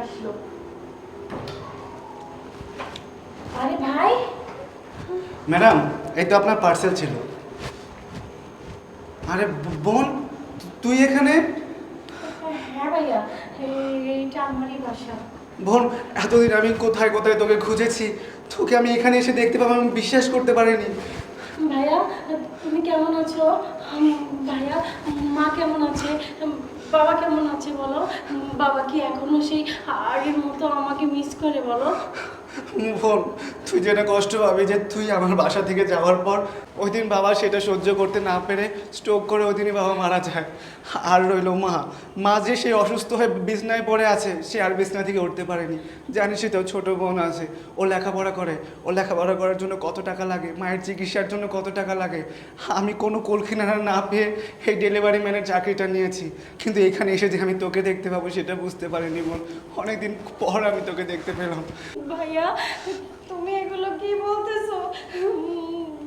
আসলো। আরে ভাই। ম্যাডাম এই তো আপনার পার্সেল ছিল। আরে বোন তুই এখানে? হ্যাঁ ভাইয়া এইটা আমারই বাসা। বোন এতদিন আমি কোথায় কোথায় তোকে খুঁজেছি তোকে আমি এখানে এসে দেখতে পাবো আমি বিশ্বাস করতে পারিনি। ভাইয়া তুমি কেমন আছো? ভাইয়া মা কেমন আছে? বাবা কেমন আছে বলো? বাবা কি এখনও সেই আগের মতো আমাকে মিস করে বলো? বোন তুই যেটা কষ্ট পাবি যে তুই আমার বাসা থেকে যাওয়ার পর ওই দিন বাবা সেটা সহ্য করতে না পেরে স্ট্রোক করে ওই দিনই বাবা মারা যায়। আর রইল মা। মা যে সে অসুস্থ হয়ে বিছনায় পড়ে আছে, সে আর বিছনা থেকে উঠতে পারেনি। জানিসই তো, ছোট বোন আছে, ও লেখাপড়া করে। ও লেখাপড়া করার জন্য কত টাকা লাগে? মায়ের চিকিৎসার জন্য কত টাকা লাগে? আমি কোনো কলকিনারা না পেয়ে এই ডেলিভারি ম্যানের চাকরিটা নিয়েছি। কিন্তু এখানে এসে যে আমি তোকে দেখতে পাবো সেটা বুঝতে পারিনি বোন। অনেকদিন পর আমি তোকে দেখতে পেলাম। ভাইয়া তুমি এগুলো কি বলতেছো?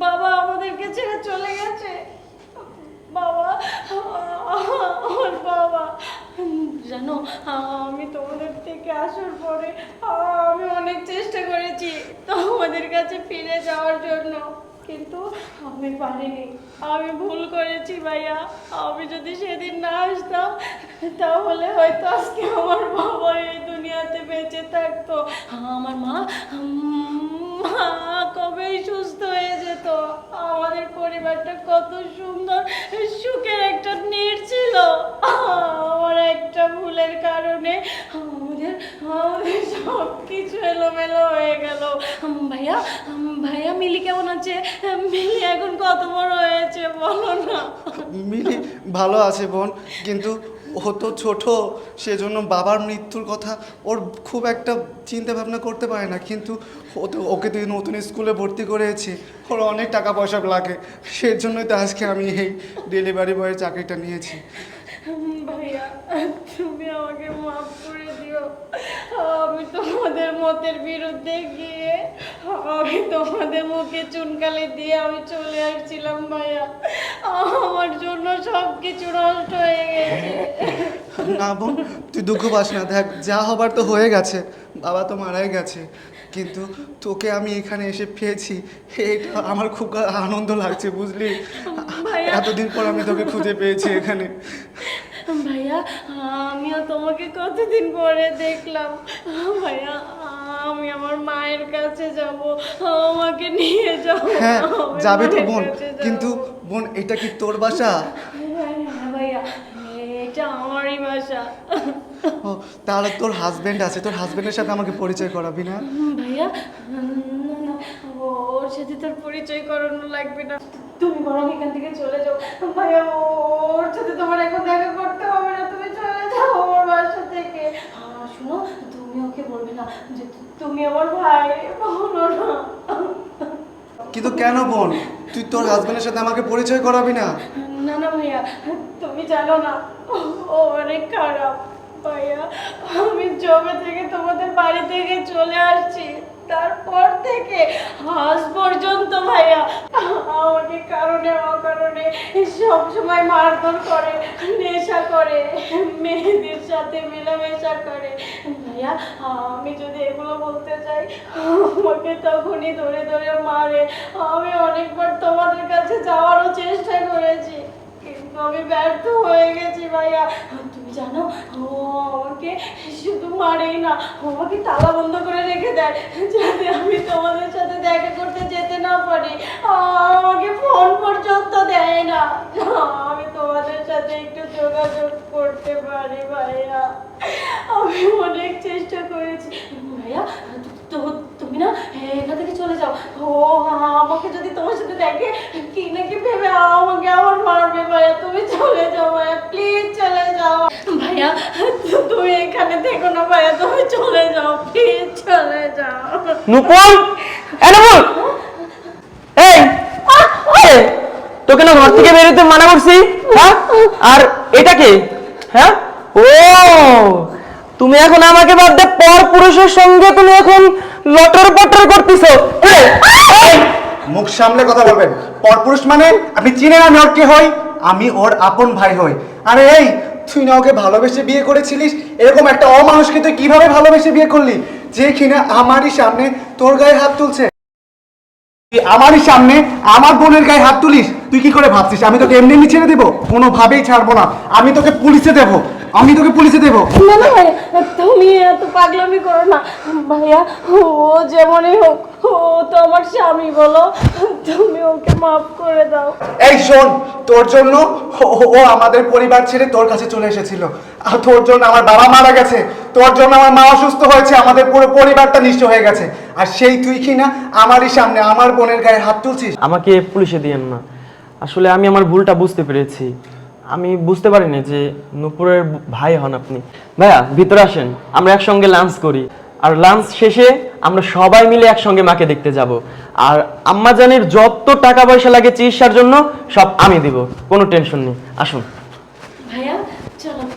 বাবা আমাদেরকে ছেড়ে চলে গেছে। বাবা, আমার বাবা। জানো, আমি তোমাদের থেকে আসার পরে, আমি অনেক চেষ্টা করেছি তোমাদের কাছে ফিরে যাওয়ার জন্য, কিন্তু আমি পারিনি। আমি ভুল করেছি ভাইয়া। আমি যদি সেদিন না আসতাম, তাহলে হয়তো আজকে আমার বাবা এই দুনিয়াতে বেঁচে থাকতো। আমার মা পরিবারটা কত সুন্দর। সুখের একটা নেট ছিল। আমার একটা ভুলের কারণে আমাদের সব কিছু এলোমেলো হয়ে গেল। ভাইয়া ভাইয়া, মিলি কেমন আছে? মিলি এখন কত বড় হয়েছে বলো না। মিলি ভালো আছে বোন, কিন্তু ও তো ছোট, সেজন্য বাবার মৃত্যুর কথা ওর খুব একটা চিন্তা ভাবনা করতে পারে না। কিন্তু ও তো, ওকে তুই নতুন স্কুলে ভর্তি করেছি, ওর অনেক টাকা পয়সা লাগে, সেজন্যই তো আজকে আমি এই ডেলিভারি বয়ের চাকরিটা নিয়েছি। ভাইয়া, তুমি আমাকে মাফ করে দিও। আমি তোমাদের মতের বিরুদ্ধে গিয়ে, আমি তোমাদের মুখে চুনকালি দিয়ে আমি চলে আসছিলাম ভাইয়া। আমার জন্য সব কিছু নষ্ট হয়ে গেছে। না বোন তুই দুঃখ পাস না। দেখ যা হবার তো হয়ে গেছে। বাবা তো মারাই গেছে। কিন্তু তোকে আমি এখানে এসে পেয়েছি। এটা আমার খুব আনন্দ লাগছে বুঝলি? ভাইয়া। এতদিন পর আমি তোকে খুঁজে পেয়েছি এখানে। ভাইয়া আমিও তোমাকে কতদিন পরে দেখলাম। ভাইয়া আমি আমার মায়ের কাছে যাব। আমাকে নিয়ে যাও। হ্যাঁ যাবে তো বোন। কিন্তু বোন এটা কি তোর বাসা? ভাইয়া এটা আমারই বাসা। ও তাহলে তোর হাজবেন্ড আছে তোর হাজবেন্ডের সাথে আমাকে পরিচয় করাবি না? ভাইয়া না না ওর সাথে তোর পরিচয় করানো লাগবে না। তুমি বরং এখান থেকে চলে যাও। ভাইয়া ওর সাথে তোমার এখন দেখা করতে হবে না তুমি চলে যাও আমার বাসা থেকে। শোনো তুমি ওকে বলবে না যে তুমি আমার ভাই বলো না। কিন্তু কেন বোন? তুই তোর হাজবেন্ডের সাথে আমাকে পরিচয় করাবি না? না না ভাইয়া, তুমি জানো না, ও অনেক খারাপ। ভাইয়া, আমি জবে থেকে তোমাদের বাড়ি থেকে চলে আসছি। তারপর থেকে আজ পর্যন্ত ভাইয়া আমাকে কারণে অকারণে সব সময় মারধর করে, নেশা করে, মেয়েদের সাথে মেলামেশা করে। ভাইয়া, আমি যদি এগুলো বলতে চাই, আমাকে তখনই ধরে ধরে মারে। আমি অনেকবার তোমাদের কাছে যাওয়ারও চেষ্টা করেছি। আমি ব্যর্থ হয়ে গেছি ভাইয়া। তুমি জানো, ও আমাকে শুধু মারেই না আমাকে তালা বন্ধ করে রেখে দেয়, যাতে আমি তোমাদের সাথে দেখা করতে যেতে না পারি। আমাকে ফোন পর্যন্ত দেয় না। আমি তোমাদের সাথে একটু যোগাযোগ করতে পারি ভাইয়া। আমি অনেক চেষ্টা করেছি। ভাইয়া তো, তুমি না, এখান থেকে চলে যাও। ও আমাকে যদি তোমার সাথে দেখে, কি নাকি ভেবে আমাকে আমার মারবে ভাইয়া? তুমি চলে যাও ভাইয়া প্লিজ চলে যাও। ভাইয়া, তুমি এখানে থেকো না ভাইয়া, তুমি চলে যাও প্লিজ চলে যাও। নুপুর! এ নুপুর! এই! তোকে না ঘর থেকে বেরোতে মানা করছি হ্যাঁ? আর এটা কি? হ্যাঁ? ও! তুমি এখন আমাকে বাদ দিয়ে পর পুরুষের সঙ্গে তুমি এখন লটর পটর করতেছো মুখ সামলে কথা বলবেন। পরপুরুষ মানে? আপনি চিনেন আমি ওর কে হই? আমি ওর আপন ভাই হই। আরে এই, তুই না ওকে ভালোবেসে বিয়ে করেছিলিস? এরকম একটা অমানুষকে তুই কীভাবে ভালোবেসে বিয়ে করলি? যে কিনা আমারই সামনে তোর গায়ে হাত তুলছে। তুই আমারই সামনে আমার বোনের গায়ে হাত তুলিস? তুই কি করে ভাবছিস? আমি তোকে এমনি এমনি ছেড়ে দেবো? কোনোভাবেই ছাড়বো না। আমি তোকে পুলিশে দেবো। আমি তোকে পুলিশে দেবো। না না, তুমি পাগলামি করো না। ভাইয়া ও যেমনই হোক ও তো আমার স্বামী বলো। তুমি ওকে মাফ করে দাও। এই শোন তোর জন্য ও- আমাদের পরিবার ছেড়ে তোর কাছে চলে এসেছিল। আর তোর জন্য আমার বাবা মারা গেছে। তোর জন্য আমার মা অসুস্থ হয়েছে। আমাদের পুরো পরিবারটা নিঃস্ব হয়ে গেছে। আর সেই তুই কি না আমারই সামনে আমার বোনের গায়ে হাত তুলছিস? আমাকে পুলিশে দিয়েন না। আসলে আমি আমার ভুলটা বুঝতে পেরেছি। আমি বুঝতে পারিনি যে নুপুরের ভাই হন আপনি। ভাইয়া, ভিতরে আসেন। আমরা একসঙ্গে লাঞ্চ করি। আর লাঞ্চ শেষে আমরা সবাই মিলে একসঙ্গে মাকে দেখতে যাব। আর আম্মা জানের যত টাকা পয়সা লাগে চিকিৎসার জন্য সব আমি দিব। কোনো টেনশন নেই। আসুন। ভাইয়া, চলো।